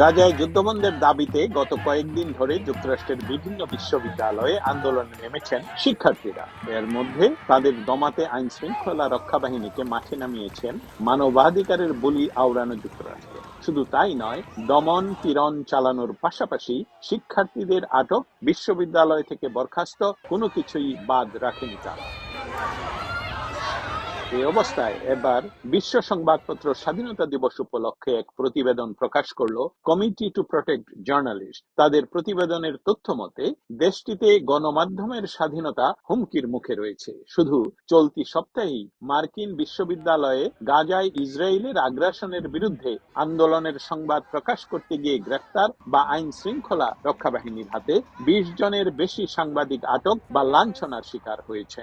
গাজায় যুদ্ধবন্ধের দাবিতে গত কয়েকদিন ধরে যুক্তরাষ্ট্রের বিভিন্ন বিশ্ববিদ্যালয়ে আন্দোলনে নেমেছেন শিক্ষার্থীরা। এর মধ্যে তাদের দমাতে আইন শৃঙ্খলা রক্ষা বাহিনীকে মাঠে নামিয়েছেন মানবাধিকারের বলি আওড়ানো যুক্তরাষ্ট্র। শুধু তাই নয়, দমন, পীড়ন চালানোর পাশাপাশি শিক্ষার্থীদের আটক বিশ্ববিদ্যালয় থেকে বরখাস্ত কোনো কিছুই বাদ রাখেনি তারা। এই অবস্থায় এবার বিশ্ব সংবাদপত্র স্বাধীনতা দিবস উপলক্ষে এক প্রতিবেদন প্রকাশ করল কমিটি টু প্রোটেক্ট জার্নালিস্ট। তাদের প্রতিবেদনের তথ্য মতে, দেশটিতে গণমাধ্যমের স্বাধীনতা হুমকির মুখে রয়েছে। শুধু চলতি সপ্তাহেই মার্কিন বিশ্ববিদ্যালয়ে গাজায় ইসরায়েলের আগ্রাসনের বিরুদ্ধে আন্দোলনের সংবাদ প্রকাশ করতে গিয়ে গ্রেফতার বা আইন শৃঙ্খলা রক্ষা বাহিনীর হাতে বিশ জনের বেশি সাংবাদিক আটক বা লাঞ্ছনার শিকার হয়েছে।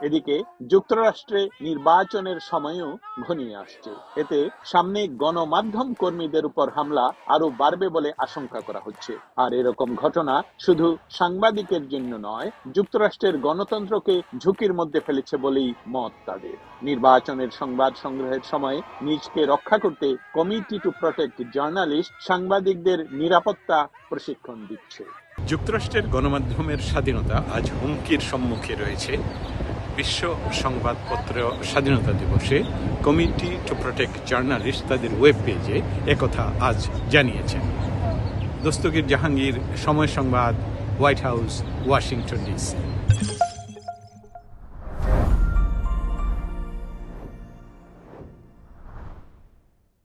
এদিকে যুক্তরাষ্ট্রে নির্বাচনের সময়ও ঘনিয়ে আসছে। এতে সামনে গণমাধ্যম কর্মীদের উপর হামলা আরও বাড়বে বলে আশঙ্কা করা হচ্ছে। আর এরকম ঘটনা শুধু সাংবাদিকের জন্য নয়, যুক্তরাষ্ট্রের গণতন্ত্রকে ঝুঁকির মধ্যে ফেলেছে বলেই মত তাদের। নির্বাচনের সংবাদ সংগ্রহের সময় নিজকে রক্ষা করতে কমিটি টু প্রোটেক্ট জার্নালিস্ট সাংবাদিকদের নিরাপত্তা প্রশিক্ষণ দিচ্ছে। যুক্তরাষ্ট্রের গণমাধ্যমের স্বাধীনতা আজ হুমকির সম্মুখে রয়েছে। বিশ্ব সংবাদপত্র স্বাধীনতা দিবসে কমিটি টু প্রোটেক্ট জার্নালিস্ট তাদের ওয়েব পেজে একথা আজ জানিয়েছেন। দস্তগীর জাহাঙ্গীর, সময় সংবাদ, হোয়াইট হাউস, ওয়াশিংটন ডিসি।